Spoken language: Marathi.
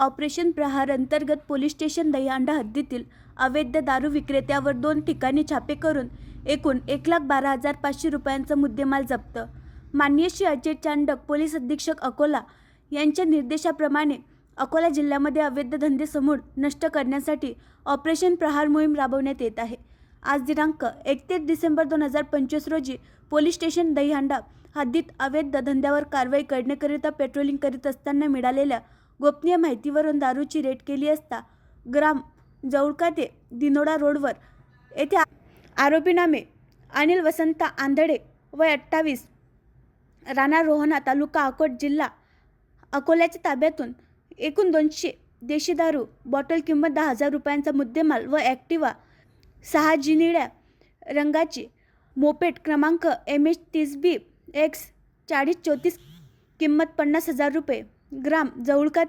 ऑपरेशन प्रहार अंतर्गत पोलीस स्टेशन दहीहंडा हद्दीतील अवैध दारू विक्रेत्यावर दोन ठिकाणी छापे करून एकूण एक लाख बारा हजार पाचशे रुपयांचा मुद्देमाल जप्त. माननीय श्री अजय चांडक पोलीस अधीक्षक अकोला यांच्या निर्देशाप्रमाणे अकोला जिल्ह्यामध्ये अवैध धंदे समूळ नष्ट करण्यासाठी ऑपरेशन प्रहार मोहीम राबवण्यात येत आहे. आज दिनांक एकतीस डिसेंबर दोन हजार पंचवीस रोजी पोलीस स्टेशन दहीहंडा हद्दीत अवैध धंद्यावर कारवाई करण्याकरिता पेट्रोलिंग करीत असताना मिळालेल्या गोपनीय माहितीवरून दारूची रेट केली असता ग्राम जवळका ते दिनोडा रोडवर येथे आरोपीनामे अनिल वसंत आंधळे वय अठ्ठावीस राणा रोहना तालुका अकोट जिल्हा अकोल्याच्या ताब्यातून एकूण दोनशे देशी दारू बॉटल किंमत दहा हजार रुपयांचा मुद्देमाल व ॲक्टिवा सहा जिनिळ्या रंगाची मोपेट क्रमांक एम एच तीस बी एक्स चाळीस चौतीस किंमत पन्नास हजार रुपये ग्राम जवळका ते